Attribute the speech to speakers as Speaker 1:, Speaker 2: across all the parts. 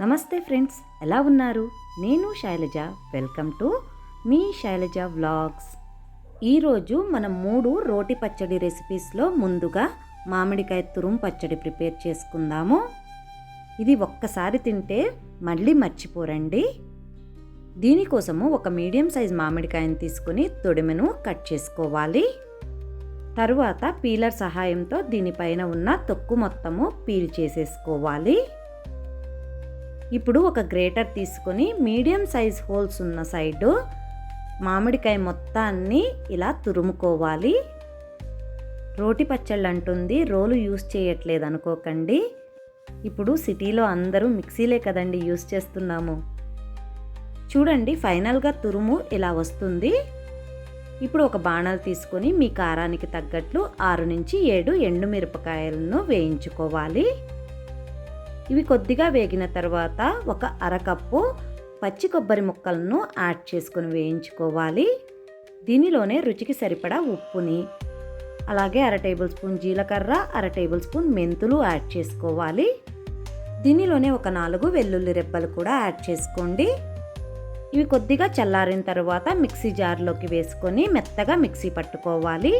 Speaker 1: నమస్తే ఫ్రెండ్స్ ఎలా ఉన్నారు? నేను శైలజ. వెల్కమ్ టు మీ శైలజ వ్లాగ్స్. ఈరోజు మనం మూడు రోటి పచ్చడి రెసిపీస్లో ముందుగా మామిడికాయ తురుము పచ్చడి ప్రిపేర్ చేసుకుందాము. ఇది ఒక్కసారి తింటే మళ్ళీ మర్చిపోరండి. దీనికోసము ఒక మీడియం సైజ్ మామిడికాయను తీసుకుని తొడిమెను కట్ చేసుకోవాలి. తరువాత పీలర్ సహాయంతో దీనిపైన ఉన్న తొక్కు మొత్తము పీల్ చేసేసుకోవాలి. ఇప్పుడు ఒక గ్రేటర్ తీసుకొని మీడియం సైజ్ హోల్స్ ఉన్న సైడు మామిడికాయ మొత్తాన్ని ఇలా తురుముకోవాలి. రోటి పచ్చళ్ళు అంటుంది రోలు యూస్ చేయట్లేదు అనుకోకండి. ఇప్పుడు సిటీలో అందరూ మిక్సీలే కదండి యూస్ చేస్తున్నాము. చూడండి ఫైనల్గా తురుము ఇలా వస్తుంది. ఇప్పుడు ఒక బాణాలు తీసుకొని మీ కారానికి తగ్గట్లు ఆరు నుంచి ఏడు ఎండుమిరపకాయలను వేయించుకోవాలి. ఇవి కొద్దిగా వేగిన తర్వాత ఒక అరకప్పు పచ్చి కొబ్బరి ముక్కలను యాడ్ చేసుకొని వేయించుకోవాలి. దీనిలోనే రుచికి సరిపడా ఉప్పుని అలాగే అర టేబుల్ స్పూన్ జీలకర్ర అర టేబుల్ స్పూన్ మెంతులు యాడ్ చేసుకోవాలి. దీనిలోనే ఒక నాలుగు వెల్లుల్లి రెబ్బలు కూడా యాడ్ చేసుకోండి. ఇవి కొద్దిగా చల్లారిన తర్వాత మిక్సీ జార్లోకి వేసుకొని మెత్తగా మిక్సీ పట్టుకోవాలి.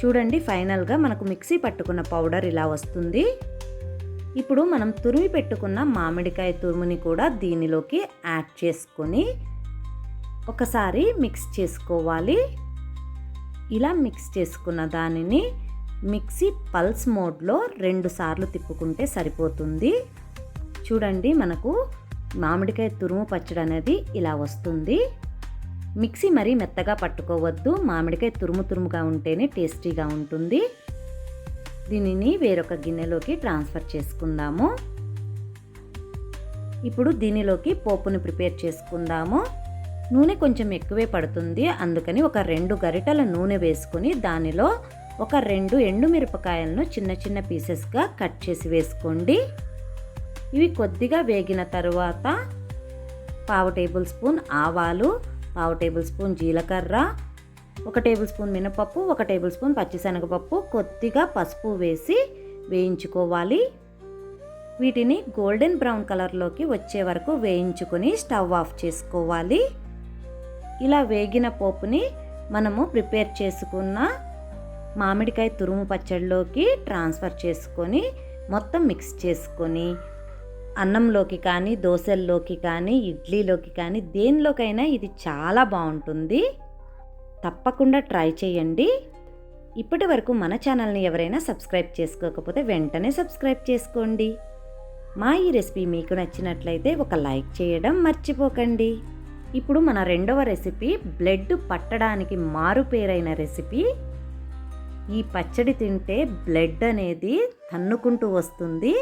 Speaker 1: చూడండి ఫైనల్గా మనకు మిక్సీ పట్టుకున్న పౌడర్ ఇలా వస్తుంది. ఇప్పుడు మనం తురిమి పెట్టుకున్న మామిడికాయ తురుముని కూడా దీనిలోకి యాడ్ చేసుకొని ఒకసారి మిక్స్ చేసుకోవాలి. ఇలా మిక్స్ చేసుకున్న దానిని మిక్సీ పల్స్ మోడ్లో రెండు సార్లు తిప్పుకుంటే సరిపోతుంది. చూడండి మనకు మామిడికాయ తురుము పచ్చడి అనేది ఇలా వస్తుంది. మిక్సీ మరీ మెత్తగా పట్టుకోవద్దు. మామిడికాయ తురుము తురుముగా ఉంటేనే టేస్టీగా ఉంటుంది. దీనిని వేరొక గిన్నెలోకి ట్రాన్స్ఫర్ చేసుకుందాము. ఇప్పుడు దీనిలోకి పోపును ప్రిపేర్ చేసుకుందాము. నూనె కొంచెం ఎక్కువే పడుతుంది. అందుకని ఒక రెండు గరిటెల నూనె వేసుకొని దానిలో ఒక రెండు ఎండుమిరపకాయలను చిన్న చిన్న పీసెస్గా కట్ చేసి వేసుకోండి. ఇవి కొద్దిగా వేగిన తరువాత పావు టేబుల్ స్పూన్ ఆవాలు పావు టేబుల్ స్పూన్ జీలకర్ర ఒక టేబుల్ స్పూన్ మినపప్పు ఒక టేబుల్ స్పూన్ పచ్చిశనగపప్పు కొద్దిగా పసుపు వేసి వేయించుకోవాలి. వీటిని గోల్డెన్ బ్రౌన్ కలర్లోకి వచ్చే వరకు వేయించుకొని స్టవ్ ఆఫ్ చేసుకోవాలి. ఇలా వేగిన పోపుని మనము ప్రిపేర్ చేసుకున్న మామిడికాయ తురుము పచ్చడిలోకి ట్రాన్స్ఫర్ చేసుకొని మొత్తం మిక్స్ చేసుకొని అన్నంలోకి కానీ దోశల్లోకి కానీ ఇడ్లీలోకి కానీ దేనిలోకైనా ఇది చాలా బాగుంటుంది. తప్పకుండా ట్రై చేయండి. ఇప్పటి వరకు మన ఛానల్ని ఎవరైనా సబ్స్క్రైబ్ చేసుకోకపోతే వెంటనే సబ్స్క్రైబ్ చేసుకోండి. మా ఈ రెసిపీ మీకు నచ్చినట్లయితే ఒక లైక్ చేయడం మర్చిపోకండి. ఇప్పుడు మన రెండవ రెసిపీ బ్లడ్ పట్టడానికి మారుపేరైన రెసిపీ. ఈ పచ్చడి తింటే బ్లడ్ అనేది తన్నుకుంటూ వస్తుంది.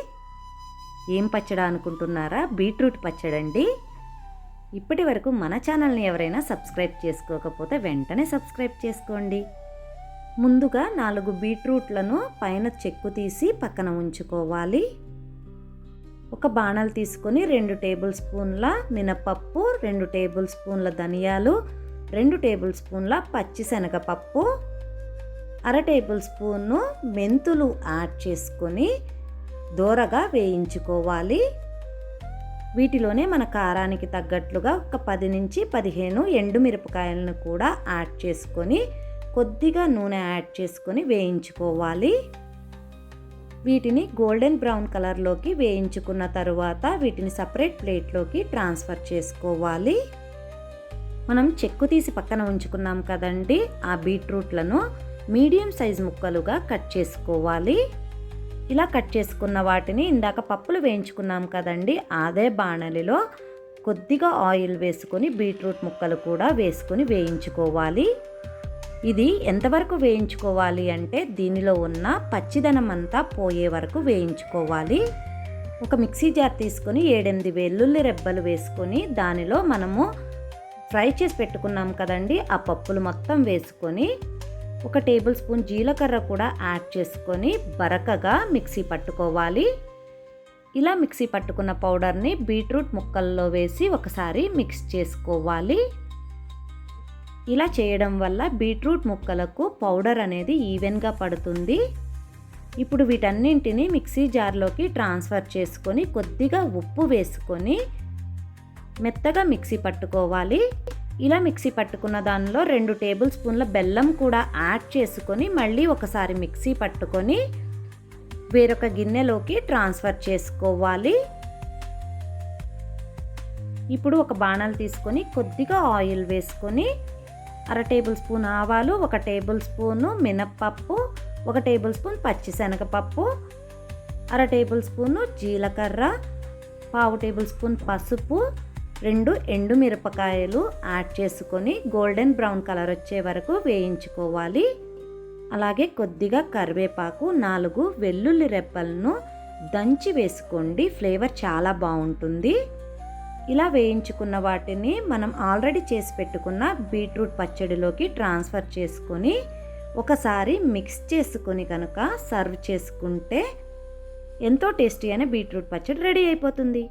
Speaker 1: ఏం పచ్చడా అనుకుంటున్నారా? బీట్రూట్ పచ్చడండి. ఇప్పటి వరకు మన ఛానల్ని ఎవరైనా సబ్స్క్రైబ్ చేసుకోకపోతే వెంటనే సబ్స్క్రైబ్ చేసుకోండి. ముందుగా నాలుగు బీట్రూట్లను పైన చెక్కు తీసి పక్కన ఉంచుకోవాలి. ఒక బాణాలు తీసుకొని రెండు టేబుల్ స్పూన్ల మినపప్పు రెండు టేబుల్ స్పూన్ల ధనియాలు రెండు టేబుల్ స్పూన్ల పచ్చిశనగపప్పు అర టేబుల్ స్పూను మెంతులు యాడ్ చేసుకొని దోరగా వేయించుకోవాలి. వీటిలోనే మన కారానికి తగ్గట్లుగా ఒక పది నుంచి పదిహేను ఎండు మిరపకాయలను కూడా యాడ్ చేసుకొని కొద్దిగా నూనె యాడ్ చేసుకొని వేయించుకోవాలి. వీటిని గోల్డెన్ బ్రౌన్ కలర్లోకి వేయించుకున్న తరువాత వీటిని సపరేట్ ప్లేట్లోకి ట్రాన్స్ఫర్ చేసుకోవాలి. మనం చెక్కు తీసి పక్కన ఉంచుకున్నాం కదండి ఆ బీట్రూట్లను మీడియం సైజ్ ముక్కలుగా కట్ చేసుకోవాలి. ఇలా కట్ చేసుకున్న వాటిని ఇందాక పప్పులు వేయించుకున్నాం కదండి అదే బాణలిలో కొద్దిగా ఆయిల్ వేసుకొని బీట్రూట్ ముక్కలు కూడా వేసుకొని వేయించుకోవాలి. ఇది ఎంతవరకు వేయించుకోవాలి అంటే దీనిలో ఉన్న పచ్చిదనం అంతా పోయే వరకు వేయించుకోవాలి. ఒక మిక్సీ జార్ తీసుకొని ఏడెనిమిది వెల్లుల్లి రెబ్బలు వేసుకొని దానిలో మనము ఫ్రై చేసి పెట్టుకున్నాం కదండి ఆ పప్పులు మొత్తం వేసుకొని ఒక టేబుల్ స్పూన్ జీలకర్ర కూడా యాడ్ చేసుకొని బరకగా మిక్సీ పట్టుకోవాలి. ఇలా మిక్సీ పట్టుకున్న పౌడర్ని బీట్రూట్ ముక్కల్లో వేసి ఒకసారి మిక్స్ చేసుకోవాలి. ఇలా చేయడం వల్ల బీట్రూట్ ముక్కలకు పౌడర్ అనేది ఈవెన్గా పడుతుంది. ఇప్పుడు వీటన్నింటిని మిక్సీ జార్లోకి ట్రాన్స్ఫర్ చేసుకొని కొద్దిగా ఉప్పు వేసుకొని మెత్తగా మిక్సీ పట్టుకోవాలి. ఇలా మిక్సీ పట్టుకున్న దానిలో రెండు టేబుల్ స్పూన్ల బెల్లం కూడా యాడ్ చేసుకొని మళ్ళీ ఒకసారి మిక్సీ పట్టుకొని వేరొక గిన్నెలోకి ట్రాన్స్ఫర్ చేసుకోవాలి. ఇప్పుడు ఒక బాణాలు తీసుకొని కొద్దిగా ఆయిల్ వేసుకొని అర టేబుల్ స్పూన్ ఆవాలు ఒక టేబుల్ స్పూను మినప్పప్పు ఒక టేబుల్ స్పూన్ పచ్చిశనగపప్పు అర టేబుల్ స్పూను జీలకర్ర పావు టేబుల్ స్పూన్ పసుపు రెండు ఎండు మిరపకాయలు యాడ్ చేసుకొని గోల్డెన్ బ్రౌన్ కలర్ వచ్చే వరకు వేయించుకోవాలి. అలాగే కొద్దిగా కరివేపాకు నాలుగు వెల్లుల్లి రెప్పలను దంచి వేసుకోండి. ఫ్లేవర్ చాలా బాగుంటుంది. ఇలా వేయించుకున్న వాటిని మనం ఆల్రెడీ చేసి పెట్టుకున్న బీట్రూట్ పచ్చడిలోకి ట్రాన్స్ఫర్ చేసుకొని ఒకసారి మిక్స్ చేసుకొని కనుక సర్వ్ చేసుకుంటే ఎంతో టేస్టీ అయిన బీట్రూట్ పచ్చడి రెడీ అయిపోతుంది.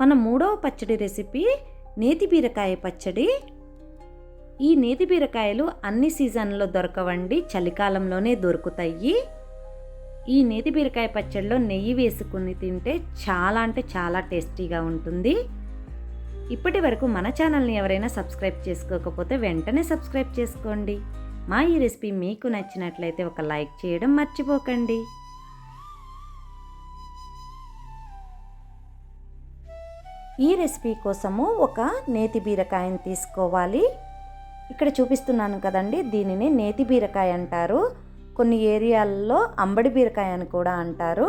Speaker 1: మన మూడవ పచ్చడి రెసిపీ నేతి బీరకాయ పచ్చడి. ఈ నేతి బీరకాయలు అన్ని సీజన్లో దొరకవండి చలికాలంలోనే దొరుకుతాయి. ఈ నేతి బీరకాయ పచ్చడిలో నెయ్యి వేసుకుని తింటే చాలా అంటే చాలా టేస్టీగా ఉంటుంది. ఇప్పటి వరకు మన ఛానల్ని ఎవరైనా సబ్స్క్రైబ్ చేసుకోకపోతే వెంటనే సబ్స్క్రైబ్ చేసుకోండి. మా ఈ రెసిపీ మీకు నచ్చినట్లయితే ఒక లైక్ చేయడం మర్చిపోకండి. ఈ రెసిపీ కోసము ఒక నేతి బీరకాయని తీసుకోవాలి. ఇక్కడ చూపిస్తున్నాను కదండి దీనిని నేతి బీరకాయ అంటారు. కొన్ని ఏరియాల్లో అంబడి బీరకాయ అని కూడా అంటారు.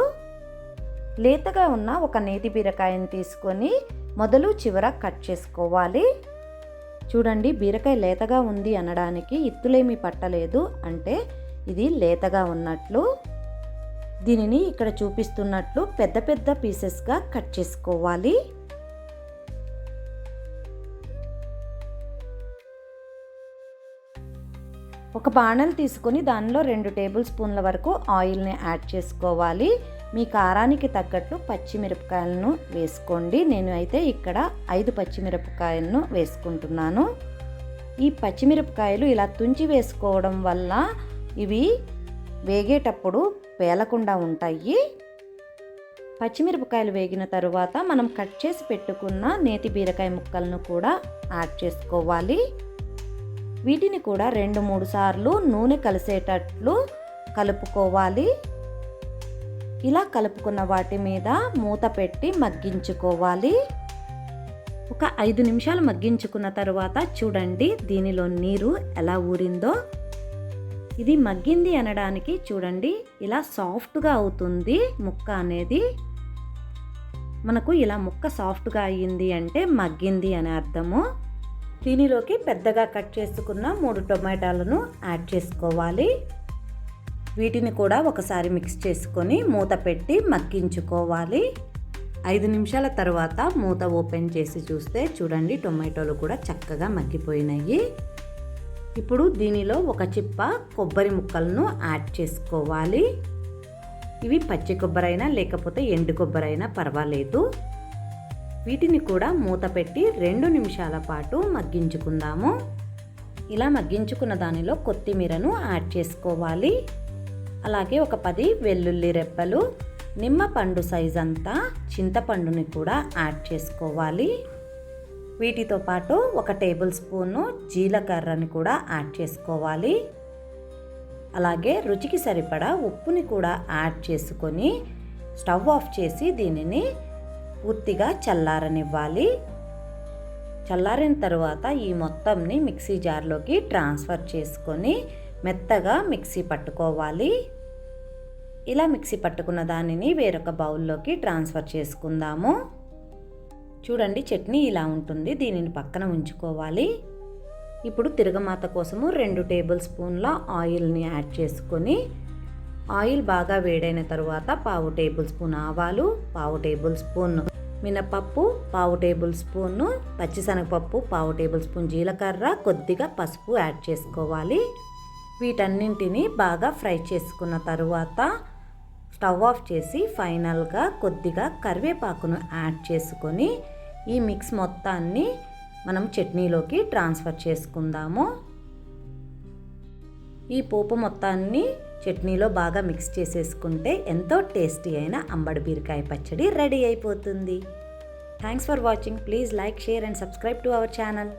Speaker 1: లేతగా ఉన్న ఒక నేతి బీరకాయని తీసుకొని మొదలు చివర కట్ చేసుకోవాలి. చూడండి బీరకాయ లేతగా ఉంది అనడానికి ఇత్తులేమీ పట్టలేదు. అంటే ఇది లేతగా ఉన్నట్లు. దీనిని ఇక్కడ చూపిస్తున్నట్లు పెద్ద పెద్ద పీసెస్గా కట్ చేసుకోవాలి. ఒక బాణం తీసుకొని దానిలో రెండు టేబుల్ స్పూన్ల వరకు ఆయిల్ని యాడ్ చేసుకోవాలి. మీ కారానికి తగ్గట్టు పచ్చిమిరపకాయలను వేసుకోండి. నేను అయితే ఇక్కడ ఐదు పచ్చిమిరపకాయలను వేసుకుంటున్నాను. ఈ పచ్చిమిరపకాయలు ఇలా తుంచి వేసుకోవడం వల్ల ఇవి వేగేటప్పుడు పేలకుండా ఉంటాయి. పచ్చిమిరపకాయలు వేగిన తరువాత మనం కట్ చేసి పెట్టుకున్న నేతి బీరకాయ ముక్కలను కూడా యాడ్ చేసుకోవాలి. వీటిని కూడా రెండు మూడు సార్లు నూనె కలిసేటట్లు కలుపుకోవాలి. ఇలా కలుపుకున్న వాటి మీద మూత పెట్టి మగ్గించుకోవాలి. ఒక ఐదు నిమిషాలు మగ్గించుకున్న తర్వాత చూడండి దీనిలో నీరు ఎలా ఊరిందో. ఇది మగ్గింది అనడానికి చూడండి ఇలా సాఫ్ట్గా అవుతుంది ముక్క అనేది. మనకు ఇలా ముక్క సాఫ్ట్గా అయ్యింది అంటే మగ్గింది అని అర్థము. దీనిలోకి పెద్దగా కట్ చేసుకున్న మూడు టొమాటాలను యాడ్ చేసుకోవాలి. వీటిని కూడా ఒకసారి మిక్స్ చేసుకొని మూత పెట్టి మగ్గించుకోవాలి. ఐదు నిమిషాల తర్వాత మూత ఓపెన్ చేసి చూస్తే చూడండి టొమాటోలు కూడా చక్కగా మగ్గిపోయినాయి. ఇప్పుడు దీనిలో ఒక చిప్ప కొబ్బరి ముక్కలను యాడ్ చేసుకోవాలి. ఇవి పచ్చి కొబ్బరి అయినా లేకపోతే ఎండు కొబ్బరి అయినా పర్వాలేదు. వీటిని కూడా మూత పెట్టి రెండు నిమిషాల పాటు మగ్గించుకుందాము. ఇలా మగ్గించుకున్న దానిలో కొత్తిమీరను యాడ్ చేసుకోవాలి. అలాగే ఒక పది వెల్లుల్లి రెప్పలు నిమ్మ పండు సైజ్ అంతా చింతపండుని కూడా యాడ్ చేసుకోవాలి. వీటితో పాటు ఒక టేబుల్ స్పూను జీలకర్రని కూడా యాడ్ చేసుకోవాలి. అలాగే రుచికి సరిపడా ఉప్పుని కూడా యాడ్ చేసుకొని స్టవ్ ఆఫ్ చేసి దీనిని పూర్తిగా చల్లారనివ్వాలి. చల్లారిన తర్వాత ఈ మొత్తంని మిక్సీ జార్లోకి ట్రాన్స్ఫర్ చేసుకొని మెత్తగా మిక్సీ పట్టుకోవాలి. ఇలా మిక్సీ పట్టుకున్న దానిని వేరొక బౌల్లోకి ట్రాన్స్ఫర్ చేసుకుందాము. చూడండి చట్నీ ఇలా ఉంటుంది. దీనిని పక్కన ఉంచుకోవాలి. ఇప్పుడు తిరగమాత కోసము రెండు టేబుల్ స్పూన్ల ఆయిల్ని యాడ్ చేసుకొని ఆయిల్ బాగా వేడైన తర్వాత పావు టేబుల్ స్పూన్ ఆవాలు పావు టేబుల్ స్పూన్ మినపప్పు పావు టేబుల్ స్పూను పచ్చిశనగపప్పు పావు టేబుల్ స్పూన్ జీలకర్ర కొద్దిగా పసుపు యాడ్ చేసుకోవాలి. వీటన్నింటినీ బాగా ఫ్రై చేసుకున్న తరువాత స్టవ్ ఆఫ్ చేసి ఫైనల్గా కొద్దిగా కరివేపాకును యాడ్ చేసుకొని ఈ మిక్స్ మొత్తాన్ని మనం చట్నీలోకి ట్రాన్స్ఫర్ చేసుకుందాము. ఈ పోపు మొత్తాన్ని చట్నీలో బాగా మిక్స్ చేసేసుకుంటే ఎంతో టేస్టీ అయిన అంబడి బీరకాయ పచ్చడి రెడీ అయిపోతుంది. Thanks for watching please like share and subscribe to our channel